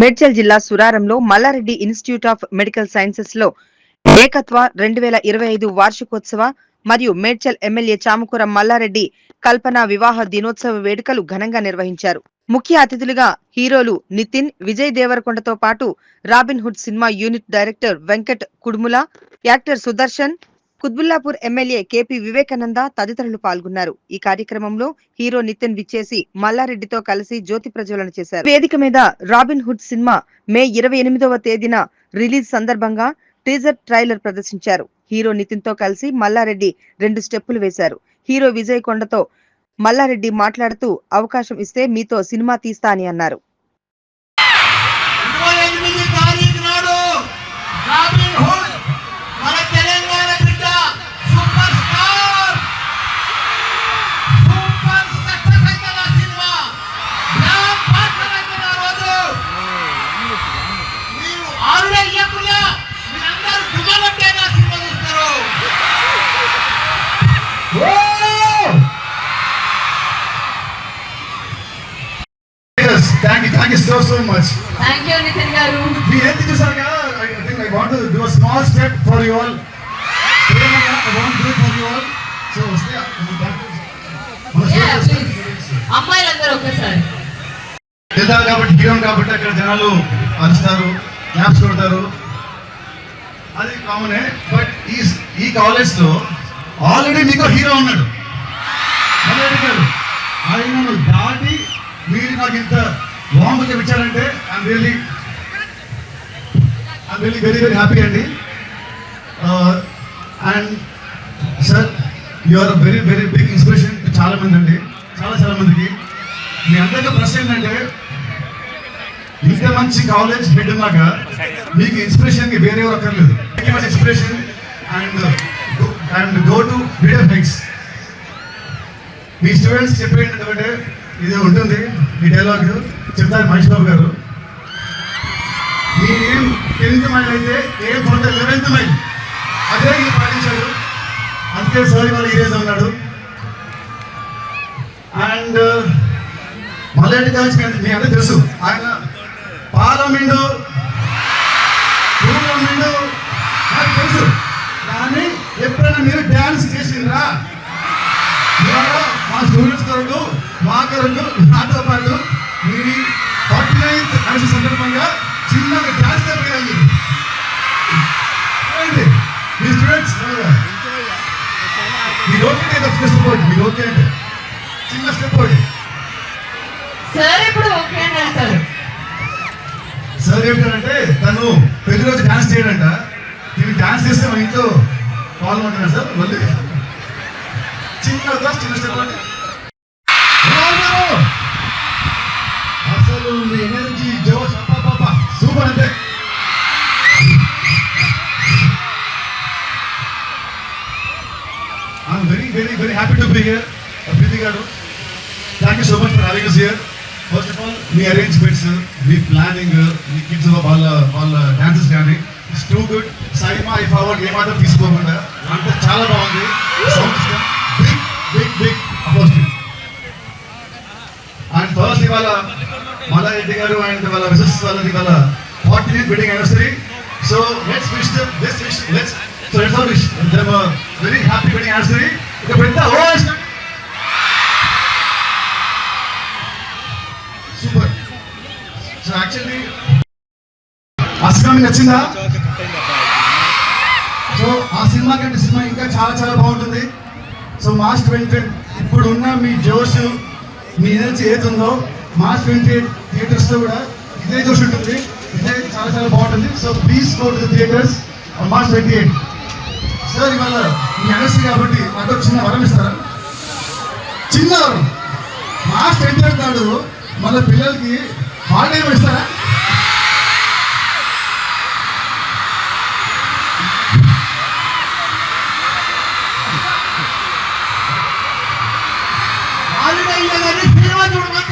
మేడ్చల్ జిల్లా సురారంలో Mallareddy institute of medical సైన్సెస్లో ఏకత్వ రెండు వేల ఇరవై ఐదు వార్షికోత్సవ మరియు మేడ్చల్ ఎమ్మెల్యే చామకూర మల్లారెడ్డి కల్పన వివాహ దినోత్సవ వేడుకలు ఘనంగా నిర్వహించారు. ముఖ్య అతిథులుగా హీరోలు నితిన్ విజయ్ దేవరకొండతో పాటు Robin Hood cinema unit director Venkat Kudumula actor Sudarshan Qutbullapur MLA KP Vivekananda తదితరులు పాల్గొన్నారు. ఈ కార్యక్రమంలో హీరో నితిన్ విచ్చేసి మల్లారెడ్డితో కలిసి జ్యోతి ప్రజ్వలన చేశారు. వేదిక మీద రాబిన్ హుడ్ సినిమా మే ఇరవై ఎనిమిదవ తేదీన రిలీజ్ సందర్భంగా టీజర్ ట్రైలర్ ప్రదర్శించారు. హీరో నితిన్తో కలిసి మల్లారెడ్డి రెండు స్టెప్పులు వేశారు. హీరో విజయ్ కొండతో మల్లారెడ్డి మాట్లాడుతూ అవకాశం ఇస్తే మీతో సినిమా తీస్తా అని అన్నారు. Thank you, thank you so so much. Thank you Nitin గారు మీ ఏంటి చూసారు కదా I think I want to do a small step for you all. ప్రేమగా I want to do it for you all. So వస్తే. అమ్మాయిలందరూ ఒక్కసారి వెళ్తారు కాబట్టి హీరో కాబట్టి అక్కడ జనాలు అరుస్తారు క్లాప్స్ కొడతారు అది కామనే బట్ ఈ ఈ కాలేజ్లో ఆల్రెడీ మీకు హీరో ఉన్నాడు మల్లారెడ్డి గారు ఆయనను దాటి మీరు నాకు ఇంత బాంబు చెప్పించారంటే I'm really I'm really very very happy అండి. And sir you are very very big inspiration చాలా మంది అండి. చాలా చాలా మందికి. మీ అందరికీ ప్రశ్న ఏంటంటే ఇంత మంచి కాలేజ్ హెడ్ ఉన్నాక మీకు ఇన్స్పిరేషన్ వేరే ఎవరు అక్కర్లేదు. Inspiration and and go to greater heights me students చెప్పేది ఏంటంటే ఇది ఉంటుంది ఈ డైలాగ్ చెప్తారు మహేష్ బాబు గారు. మీ ఏం టెన్త్ మైల్ అయితే ఏం పొంద లెవెన్త్ మైల్? అదే ఈ పాటించాడు. అందుకే సార్ వాళ్ళు ఈరోజు ఉన్నాడు అండ్ మల్లెడ్డి గారి మీ అందరూ తెలుసు. ఆయన పార్లమెంటు టూర్నమెంటు నాకు తెలుసు. కానీ ఎప్పుడైనా మీరు డ్యాన్స్ చేసిండ్రా? మా స్టూడెంట్స్ కొరకు మా కొరకు నాతో పాటు మీ ఫార్టీ నైన్త్ సందర్భంగా చిన్నగా డ్యాన్స్ తప్పగలిగి మీ స్టూడెంట్స్ మీరు ఓకే స్టెప్ మీరు ఓకే అంటే. చిన్న స్టెప్ పోటీ సార్ ఇప్పుడు ఓకే అని అంటారు సార్ ఏమిటంటే తను పెళ్ళి రోజు డాన్స్ చేయడంట. నేను డాన్స్ చేస్తే మా ఇంట్లో పాల్గొంటున్నాను సార్ మళ్ళీ. చిన్న చిన్న స్టెప్ అంటే. I'm very very very happy to be here Preethi గారు thank you so much for having us here first of all మీ అరేంజ్మెంట్స్ మీ ప్లానింగ్ మీ కిడ్స్ వాళ్ళ వాళ్ళ డాన్సెస్ కానీ it's too good SIIMA I forward ఏమాత్రం తీసుకోకుండా అంటే చాలా బాగుంది sound system big big big opposite and first ఇవాళ మళ్ళా రెడ్డి గారు అండ్ వాళ్ళ మిసెస్ వాళ్ళది ఇవాళ forty eighth wedding anniversary so let's wish them let's wish let's so let's all wish them very happy wedding anniversary ఇక పెద్ద సూపర్. సో యాక్చువల్లీ ఆ cinema నచ్చిందా? సో ఆ సినిమా కంటే సినిమా ఇంకా చాలా చాలా బాగుంటుంది. సో మార్చ్ ట్వంటీ ఇప్పుడు ఉన్న మీ జోష్ మీ ఎనర్జీ ఏదుందో మార్చ్ ట్వంటీ ఎయిట్ థియేటర్స్లో కూడా ఇదే జోష్ ఉంటుంది. ఇదే చాలా చాలా బాగుంటుంది. So please go to theatres March twenty eight sir ఇవాళ మీ ఎనర్జీ కాబట్టి మాతో చిన్న వరం ఇస్తారా? చిన్న వరం మార్చ్ ట్వంటీ ఎయిట్ నాడు మన పిల్లలకి హాలిడే ఇస్తారా? ఆరుడే ఇవ్వగానే సినిమా చూడమని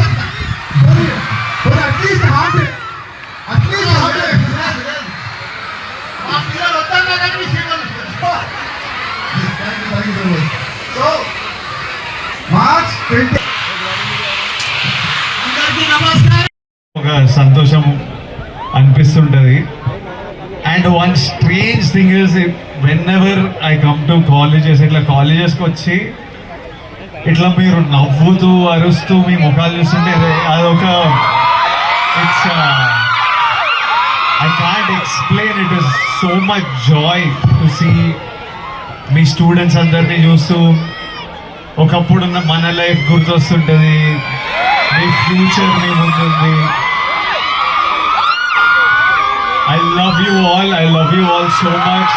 సో మార్చ్ ట్వంటీ ఒక సంతోషం అనిపిస్తుంటుంది. And one strange thing is whenever I come to colleges ఇట్లా కాలేజెస్కి వచ్చి ఇట్లా మీరు నవ్వుతూ అరుస్తూ మీ ముఖాలు చూస్తుంటే అది- అదొక it's I can't explain it is so much joy to see me students అందరినీ చూస్తూ ఒకప్పుడున్న మన లైఫ్ గుర్తొస్తుంటుంది మీ ఫ్యూచర్ మీ ముందుంది I love you all I love you all so much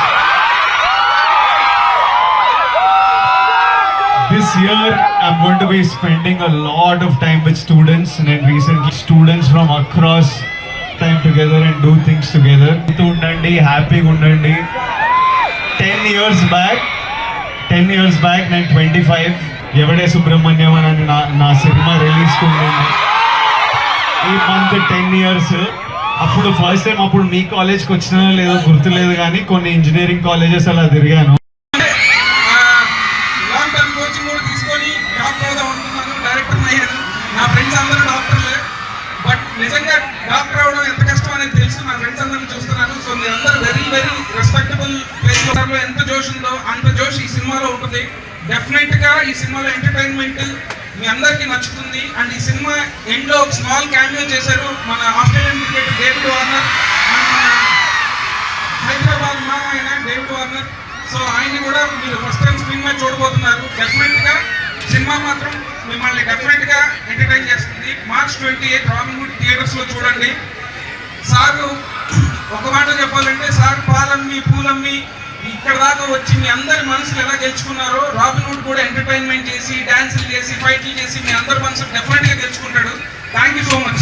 This year, I'm going to be spending a lot of time with students and recently students from across time together and do things together. ఉండండి హ్యాపీగా ఉండండి ten years back ten years back నేను twenty five Yevade Subramanyam అని నా నా cinema release ఉండండి ఈ month ten years అప్పుడు ఫస్ట్ టైం అప్పుడు మీ కాలేజ్కి వచ్చినా లేదో గుర్తులేదు కానీ కొన్ని ఇంజనీరింగ్ కాలేజెస్ అలా తిరిగాను. ఉంది డెఫినెట్గా ఈ సినిమాలో ఎంటర్టైన్మెంట్ మీ అందరికీ నచ్చుతుంది. అండ్ ఈ సినిమా ఎండ్లో ఒక స్మాల్ క్యామియో చేశారు మన Australian cricket David Warner Hyderabad మా ఆయన డేవిడ్ వార్నర్ సో ఆయన కూడా మీరు ఫస్ట్ టైం స్క్రీన్ మీద చూడబోతున్నారు. డెఫినెట్గా సినిమా మాత్రం మిమ్మల్ని డెఫినెట్గా ఎంటర్టైన్ చేస్తుంది. మార్చ్ ట్వంటీ ఎయిట్ రాబిన్హుడ్ థియేటర్స్లో చూడండి. సారు ఒక మాట చెప్పాలంటే సార్ పాలమ్మి పూలమ్మి ఇక్కడ దాకా వచ్చి మీ అందరి మనసులు ఎలా గెలుచుకున్నారో రాబిన్హుడ్ కూడా ఎంటర్టైన్మెంట్ చేసి డాన్సులు చేసి ఫైట్లు చేసి మీ అందరి మనసులు డెఫినెట్గా గెలుచుకుంటాడు. Thank you so much